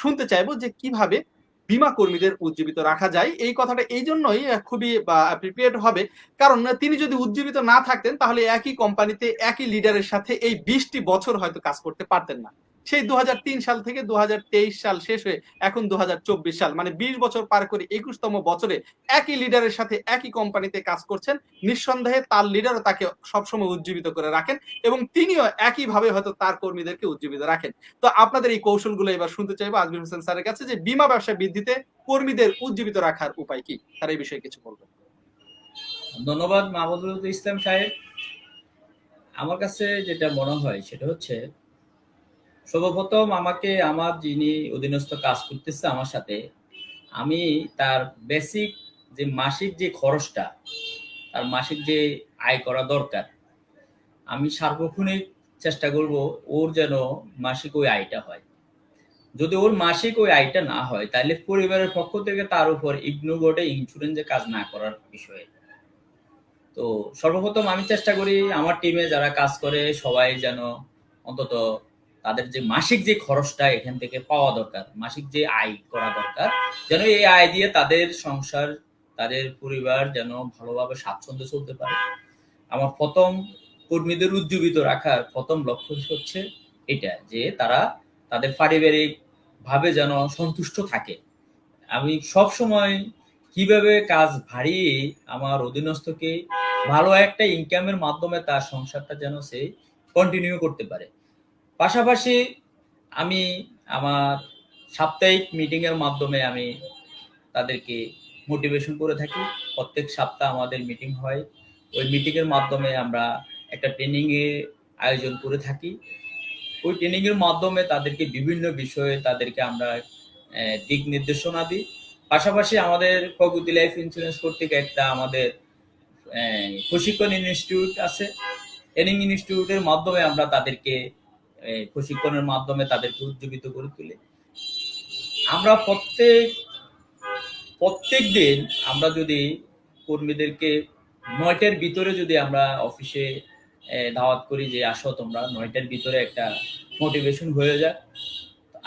শুনতে চাইব যে কীভাবে বিমা কর্মীদের উজ্জীবিত রাখা যায়। এই কথাটা এই জন্যই খুবই প্রিপেয়ার্ড হবে। কারণ তিনি যদি উজ্জীবিত না থাকতেন, তাহলে একই কোম্পানিতে একই লিডারের সাথে এই বিশটি বছর হয়তো কাজ করতে পারতেন না। সেই দু হাজার তিন সাল থেকে দু হাজার তেইশ সাল শেষ হয়ে এখন দু সাল মানে বিশ বছর পার করে একুশতম বছরে একই লিডারের সাথে একই কোম্পানিতে কাজ করছেন। নিঃসন্দেহে তার লিডারও তাকে সবসময় উজ্জীবিত করে রাখেন এবং তিনিও একইভাবে হয়তো তার কর্মীদেরকে উজ্জীবিত রাখেন। তো আপনাদের এই কৌশলগুলো এবার শুনতে চাইব আজমির হোসেন স্যারের কাছে যে বিমা ব্যবসা বৃদ্ধিতে কর্মীদের উজ্জীবিত রাখার উপায় কি? তার এই বিষয়ে কিছু বলবেন। ধন্যবাদ মাহমুদুল ইসলাম সাহেব। আমার কাছে যেটা মনে হয় সেটা হচ্ছে সর্বপ্রথম আমাকে আমার যিনি অধীনস্থ কাজ করতেছে আমার সাথে, আমি তার বেসিক যে মাসিক যে খরচটা, তার মাসিক যে আয় করা দরকার, আমি সার্বক্ষণিক চেষ্টা করব ওর যেন মাসিক ওই আয়টা হয়। যদি ওর মাসিক ওই আয়টা না হয়, তাহলে পরিবারের পক্ষ থেকে তার উপর ইগনো বোর্ডে ইন্স্যুরেন্সে কাজ না করার বিষয়ে। তো সর্বপ্রথম আমি চেষ্টা করি আমার টিমে যারা কাজ করে সবাই যেন অন্তত তাদের যে মাসিক যে খরচটা এখান থেকে পাওয়া দরকার, মাসিক যে আয় করা দরকার, যেন এই আয় দিয়ে তাদের সংসার, তাদের পরিবার যেন ভালোভাবে স্বাচ্ছন্দ্য চলতে পারে। আমার প্রথম কর্মীদের উজ্জীবিত রাখার প্রথম লক্ষ্য হচ্ছে এটা, যে তারা তাদের পারিবারিক ভাবে যেন সন্তুষ্ট থাকে। আমি সব সময় কীভাবে কাজ ভারিয়ে আমার অধীনস্থকে ভালো একটা ইনকামের মাধ্যমে তার সংসারটা যেন সে কন্টিনিউ করতে পারে। পাশাপাশি আমি আমার সাপ্তাহিক মিটিং এর মাধ্যমে আমি তাদেরকে মোটিভেশন করে থাকি। প্রত্যেক সপ্তাহ আমাদের মিটিং হয়। ওই মিটিং এর মাধ্যমে আমরা একটা ট্রেনিং এর আয়োজন করে থাকি। ওই ট্রেনিং এর মাধ্যমে তাদেরকে বিভিন্ন বিষয়ে তাদেরকে আমরা দিক নির্দেশনা দিই। পাশাপাশি আমাদের প্রগতি লাইফ ইন্স্যুরেন্স কর্তৃক একটা আমাদের প্রশিক্ষণ ইনস্টিটিউট আছে। ট্রেনিং ইনস্টিটিউটের মাধ্যমে আমরা তাদেরকে প্রশিক্ষণের মাধ্যমে তাদেরকে উজ্জীবিত করে তুলি। আমরা প্রত্যেক প্রত্যেক দিন আমরা যদি কর্মীদেরকে নয়টার ভিতরে যদি আমরা অফিসে দাওয়াত করি যে আসো তোমরা, নয়টার ভিতরে একটা মোটিভেশন হয়ে যায়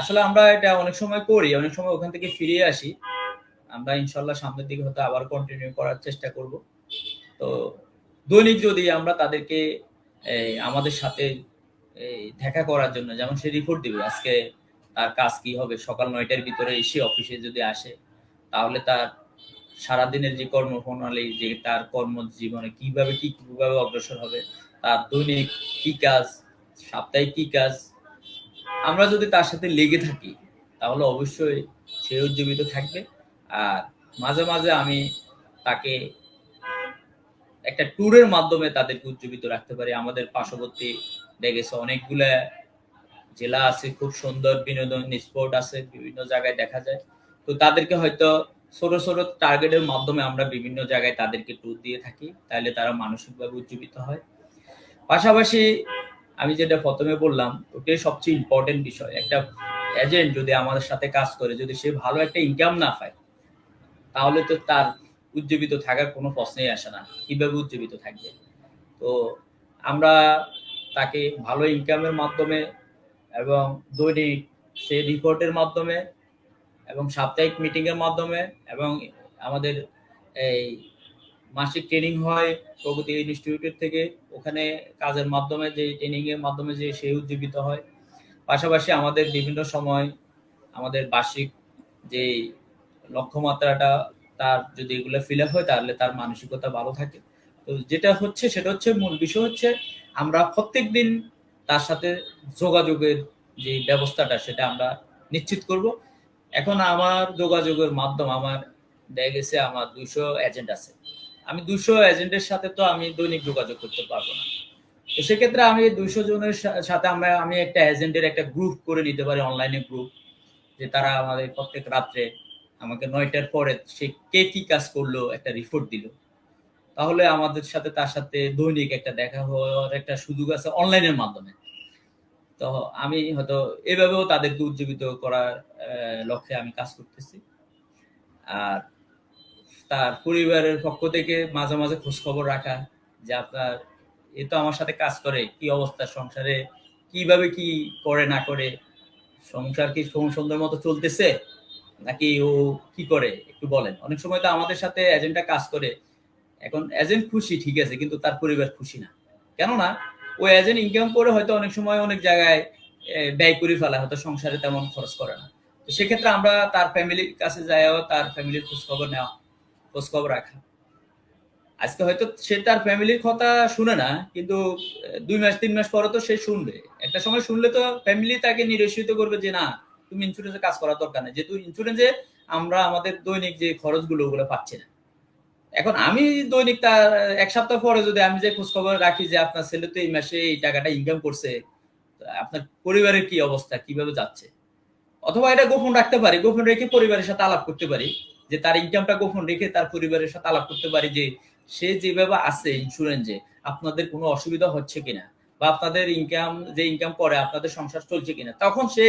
আসলে আমরা এটা অনেক সময় করি, অনেক সময় ওখান থেকে ফিরে আসি। আমরা ইনশাল্লাহ সামনের দিকে হয়তো আবার কন্টিনিউ করার চেষ্টা করব। তো দৈনিক যদি আমরা তাদেরকে আমাদের সাথে দেখা করার জন্য, যেমন সে রিপোর্ট দিবে, আজকে তার কাজ কি হবে? সকাল নয়টার ভিতরে এসে অফিসে যদি আসে, তাহলে তার সারাদিনের যে কর্মপ্রণালী, যে তার কর্মজীবনে কীভাবে কি কীভাবে অগ্রসর হবে, তার দৈনিক কি কাজ, সাপ্তাহিক কি কাজ, আমরা যদি তার সাথে লেগে থাকি, তাহলে অবশ্যই সে উজ্জীবিত থাকবে। আর মাঝে মাঝে আমি তাকে একটা ট্যুরের মাধ্যমে তাদেরকে উজ্জীবিত রাখতে পারি। আমাদের পার্শ্ববর্তী দেখেছে অনেকগুলা জেলা আছে, খুব সুন্দর বিনোদন স্পট আছে, বিভিন্ন জায়গায় দেখা যায়। তো তাদেরকে হয়তো ছোট ছোট টার্গেটের মাধ্যমে আমরা বিভিন্ন জায়গায় তাদেরকে ট্যুর দিয়ে থাকি, তাহলে তারা মানসিকভাবে উজ্জীবিত হয়। পাশাপাশি আমি যেটা প্রথমে বললাম, ওটাই সবচেয়ে ইম্পর্টেন্ট বিষয়। একটা এজেন্ট যদি আমাদের সাথে কাজ করে, যদি সে ভালো একটা ইনকাম না পায়, তাহলে তো তার উজ্জীবিত থাকার কোনো প্রশ্নই আসে না। কীভাবে উজ্জীবিত থাকবে? তো আমরা তাকে ভালো ইনকামের মাধ্যমে এবং দৈনিক সে রিপোর্টের মাধ্যমে এবং সাপ্তাহিক মিটিংয়ের মাধ্যমে এবং আমাদের এই মাসিক ট্রেনিং হয় প্রগতি ইনস্টিটিউটের থেকে। ওখানে কাজের মাধ্যমে যে ট্রেনিংয়ের মাধ্যমে যে সে উজ্জীবিত হয়। পাশাপাশি আমাদের বিভিন্ন সময় আমাদের বার্ষিক যে লক্ষ্যমাত্রাটা তার যদি এগুলো ফিল আপ হয় তাহলে তার মানসিকতা ভালো থাকে। তো যেটা হচ্ছে সেটা হচ্ছে মূল বিষয় হচ্ছে আমরা প্রত্যেক দিন তার সাথে যোগাযোগের যে ব্যবস্থাটা সেটা আমরা নিশ্চিত করব। এখন আমার যোগাযোগের মাধ্যম আমার দেখা গেছে আমার দুইশো এজেন্ট আছে। আমি দুশো এজেন্টের সাথে তো আমি দৈনিক যোগাযোগ করতে পারব না। তো সেক্ষেত্রে আমি দুইশো জনের সাথে আমরা, আমি একটা এজেন্টের একটা গ্রুপ করে নিতে পারি অনলাইনে গ্রুপ যে তারা আমাদের প্রত্যেক রাত্রে আমাকে নয়টার পরে সে কে কি কাজ করল একটা রিপোর্ট দিল। তাহলে আমাদের সাথে তার সাথে দৈনিক একটা দেখা হওয়ার একটা সুযোগ আছে অনলাইনের মাধ্যমে। তো আমি হয়তো এভাবেও তাদেরকে উজ্জীবিত করার লক্ষ্যে আমি কাজ করতেছি। আর তার পরিবারের পক্ষ থেকে মাঝে মাঝে খোঁজ খবর রাখা যে আপনার, এ তো আমার সাথে কাজ করে, কি অবস্থা সংসারে, কীভাবে কি করে না করে, সংসার কি সুন্দর মতো চলতেছে? নাকি ও কি করে? একটু বলেন। অনেক সময় তো আমাদের সাথে এজেন্টটা কাজ করে এখন এজেন্ট খুশি, ঠিক আছে, কিন্তু তার পরিবার খুশি না। কেননা ও এজেন্ট ইনকাম করে হয়তো অনেক সময় অনেক জায়গায় ব্যয় করে ফেলা, হয়তো সংসারে তেমন খরচ করে না। তো সেক্ষেত্রে আমরা তার ফ্যামিলির কাছে যাইও, তার ফ্যামিলির খোঁজ খবর নেওয়া খোঁজ খবর রাখা। আজকে হয়তো সে তার ফ্যামিলির কথা শুনে না, কিন্তু দুই মাস, তিন মাস পরে তো সে শুনবে। একটা সময় শুনলে তো ফ্যামিলি তাকে নিরসিত করবে যে, না, তুমি ইন্স্যুরেন্সে কাজ করার দরকার নেই। যেহেতু ইন্স্যুরেন্সে আমরা আমাদের দৈনিক যে খরচগুলো, ওগুলো পাচ্ছি না। এখন আমি দৈনিক তার এক সপ্তাহ পরে যদি আমি যে খোঁজ খবর রাখি যে আপনার ছেলে তো এই মাসে এই টাকাটা ইনকাম করছে আপনার পরিবারের কি অবস্থা? কীভাবে যাচ্ছে? অথবা এটা গোপন রাখতে পারি, গোপন রেখে পরিবারের সাথে আলাপ করতে পারি, যে তার ইনকামটা গোপন রেখে তার পরিবারের সাথে আলাপ করতে পারি যে সে যেভাবে আছে ইন্স্যুরেন্সে আপনাদের কোনো অসুবিধা হচ্ছে কিনা? বা আপনাদের ইনকাম যে ইনকাম করে, আপনাদের সংসার চলছে কিনা? তখন সে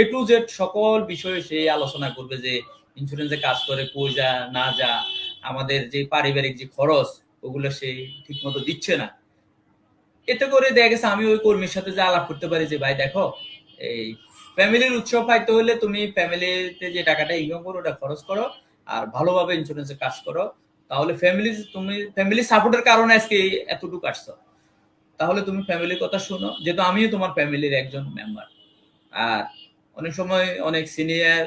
এ টু জেড সকল বিষয়ে সে আলোচনা করবে যে ইন্স্যুরেন্সে কাজ করে, কই যা, না যা। আমাদের যে পারিবারিক যে খরচ, ওগুলো সে ঠিক মতো দিচ্ছে না। এতে করে দেখা গেছে আমি ওই কর্মীর সাথে যে আলাপ করতে পারি যে, ভাই, দেখো, এই ফ্যামিলির উৎসব পাইতে হলে তুমি ফ্যামিলিতে যে টাকাটা ইনকাম করো, ওটা খরচ করো আর ভালোভাবে ইন্স্যুরেন্সে কাজ করো। তাহলে ফ্যামিলি তুমি ফ্যামিলি সাপোর্টের কারণে আজকে এতটুকু আসছো তাহলে তুমি ফ্যামিলির কথা শোনো। যেহেতু আমিও তোমার ফ্যামিলির একজন মেম্বার আর অনেক সময় অনেক সিনিয়র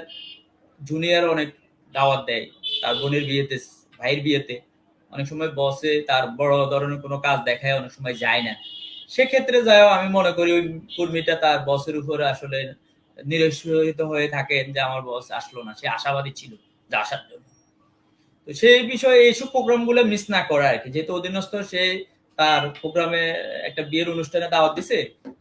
জুনিয়র অনেক দাওয়াত দেয়। তার বোনের বিয়েতে ভাইয়ের বিয়েতে। অনেক সময় বসে তার বড় ধরনের কোনো কাজ দেখায়, অনেক সময় যায় না। সেক্ষেত্রে যাও আমি মনে করি ওই কর্মীটা তার বসের উপরে আসলে নিরসিত হয়ে থাকেন যে আমার বস আসলো না, সে আশাবাদী ছিল যে আসার জন্য তো সেই বিষয়ে এইসব প্রোগ্রামগুলো মিস না করা আর কি। যেহেতু অধীনস্থ, সে তার প্রোগ্রামে একটা বিয়ের অনুষ্ঠানে দাওয়াত দিছে,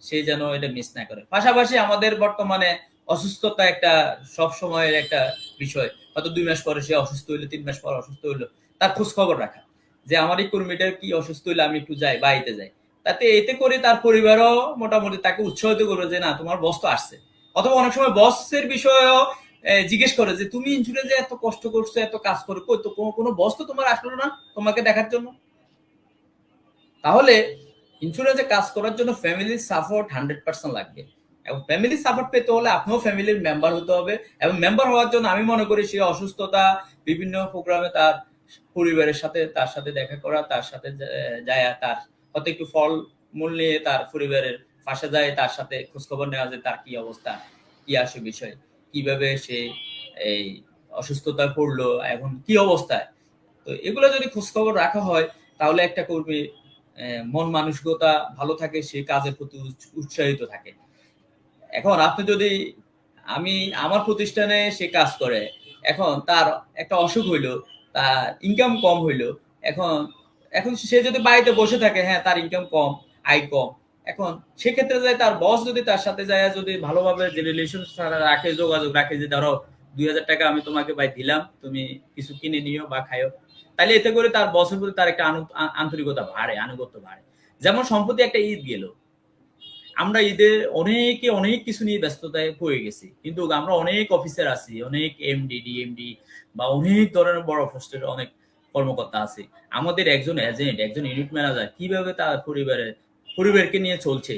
সে যেন এটা মিস না করে। পাশাপাশি আমাদের বর্তমানে অসুস্থতা একটা সব সময়ের একটা বিষয়। হয়তো দুই মাস পরে সে অসুস্থ হইল, তিন মাস পর অসুস্থ হইল। তার খোঁজ খবর রাখা। যে আমার এই কর্মীটার কি অসুস্থ হইলে, আমি একটু যাই, বাড়িতে যাই। তাতে এতে করে তার পরিবারও মোটামুটি তাকে উৎসাহিত করবে যে, না, তোমার বস তো আসছে। অথবা অনেক সময় বসের বিষয়েও জিজ্ঞেস করে যে, তুমি ইন্স্যুরেন্সে এত কষ্ট করছ, এত কাজ করে, কই তো, কোনো- বস তো তোমার আসলো না তোমাকে দেখার জন্য? তাহলে ইন্স্যুরেন্সে কাজ করার জন্য ফ্যামিলির সাপোর্ট হান্ড্রেড পার্সেন্ট লাগবে। এবং ফ্যামিলি সাপোর্ট পেতে হলে আপনিও ফ্যামিলির মেম্বার হতে হবে এবং মেম্বার হওয়ার জন্য আমি মনে করি সে অসুস্থতা বিভিন্ন প্রোগ্রামে তার পরিবারের সাথে, তার সাথে দেখা করা, তার সাথে যায়, তার হয়তো একটু ফল মূল নিয়ে তার পরিবারের পাশে যায়, তার সাথে খোঁজখবর নেওয়া যায় তার কি অবস্থা, কি আসে বিষয়, কীভাবে সে এই অসুস্থতায় পড়ল, এখন কি অবস্থায়। তো এগুলো যদি খোঁজখবর রাখা হয়, তাহলে একটা কর্মী মন মানসিকতা ভালো থাকে, সে কাজের প্রতি উৎসাহিত থাকে। এখন আপনি যদি আমি আমার প্রতিষ্ঠানে সে কাজ করে, এখন তার একটা অসুখ হইল, তার ইনকাম কম হইল, এখন এখন সে যদি বাড়িতে বসে থাকে হ্যাঁ তার ইনকাম কম, আয় কম, এখন সেক্ষেত্রে যায় তার বস যদি তার সাথে যায়, যদি ভালোভাবে যে রিলেশন রাখে, যোগাযোগ রাখে, যে ধরো, দুই হাজার টাকা আমি তোমাকে ভাই দিলাম, তুমি কিছু কিনে নিও বা খাইও তাহলে এতে করে তার বসের প্রতি তার একটা আনু- আন্তরিকতা বাড়ে, আনুগত্য বাড়ে। যেমন সম্প্রতি একটা ঈদ গেল আমরা ঈদে অনেকে অনেক কিছু নিয়ে ব্যস্ততায় পড়ে গেছি। কিন্তু আমরা অনেক অফিসার আছি, অনেক এমডি ডিএমডি বা অনেক ধরনের বড় পোস্টের অনেক কর্মকর্তা আছে। আমাদের একজন এজেন্ট একজন ইউনিট ম্যানেজার কীভাবে তার পরিবারের, পরিবারকে নিয়ে চলছে,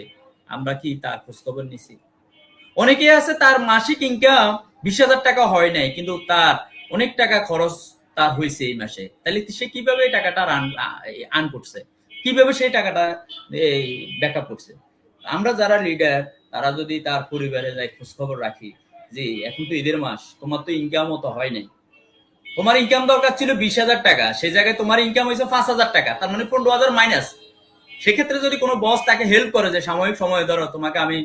আমরা কি তার খোঁজখবর নিছি? অনেকে আছে তার মাসিক ইনকাম বিশ হাজার টাকা হয় নাই, কিন্তু তার অনেক টাকা খরচ তার হয়েছে এই মাসে। তাহলে সে কীভাবে টাকাটা আর্ন করছে? কীভাবে সেই টাকাটা, এই ব্যাকআপ করছে? আমরা যারা লিডার তারা যদি তার পরিবারে যাই খোঁজ খবর রাখি, যে এখন তো ঈদের মাস, তোমার তো ইনকাম মতো হয় নাই। তোমার ইনকাম দরকার ছিল বিশ হাজার টাকা সেই জায়গায় তোমার ইনকাম হয়েছে পাঁচ হাজার টাকা, তার মানে পনেরো হাজার মাইনাস সেক্ষেত্রে যদি কোনো বস তাকে হেল্প করে যে, সাময়িক সময় ধরো, তোমাকে আমি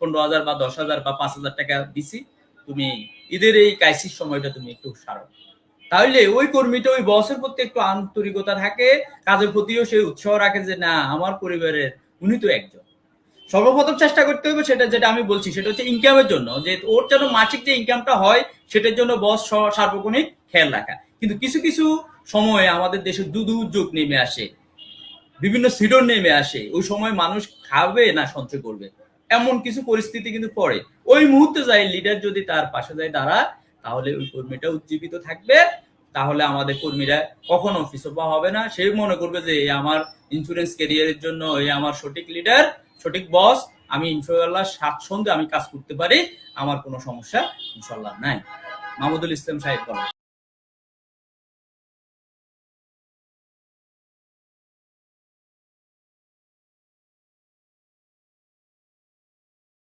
পনেরো হাজার বা দশ হাজার বা পাঁচ হাজার টাকা দিছি, তুমি ঈদের এই ক্রাইসিস সময়টা তুমি একটু সারো। তাহলে ওই কর্মীটা, ওই বসের প্রতি একটু আন্তরিকতা থাকে, কাজের প্রতিও সেই উৎসাহ রাখে যে, না, আমার পরিবারের, উনি তো একজন। সর্বপ্রথম চেষ্টা করতে হবে সেটা যেটা আমি বলছি, সেটা হচ্ছে ইনকামের জন্য। যে ওর যেন মাসিক যে ইনকামটা হয়, সেটার জন্য বস সার্বক্ষণিক খেয়াল রাখা। কিন্তু কিছু কিছু সময়ে আমাদের দেশে দুর্যোগ নেমে আসে, বিভিন্ন সিডন নেমে আসে। ওই সময় মানুষ খাবে না সঞ্চয় করবে। এমন কিছু পরিস্থিতি কিন্তু পড়ে। ওই মুহূর্তে যায় লিডার যদি তার পাশে যায় দাঁড়ায়, তাহলে ওই কর্মীটা উজ্জীবিত থাকবে। তাহলে আমাদের কর্মীরা কখনো পিছপা হবে না। সে মনে করবে যে আমার ইন্স্যুরেন্স ক্যারিয়ারের জন্য এই আমার সঠিক লিডার সঠিক বস, আমি ইনশাল্লাহ স্বাচ্ছন্দ্যে আমি কাজ করতে পারি, আমার কোনো সমস্যা ইনশাল্লাহ নাই। মাহমুদুল ইসলাম সাহেব বলেন।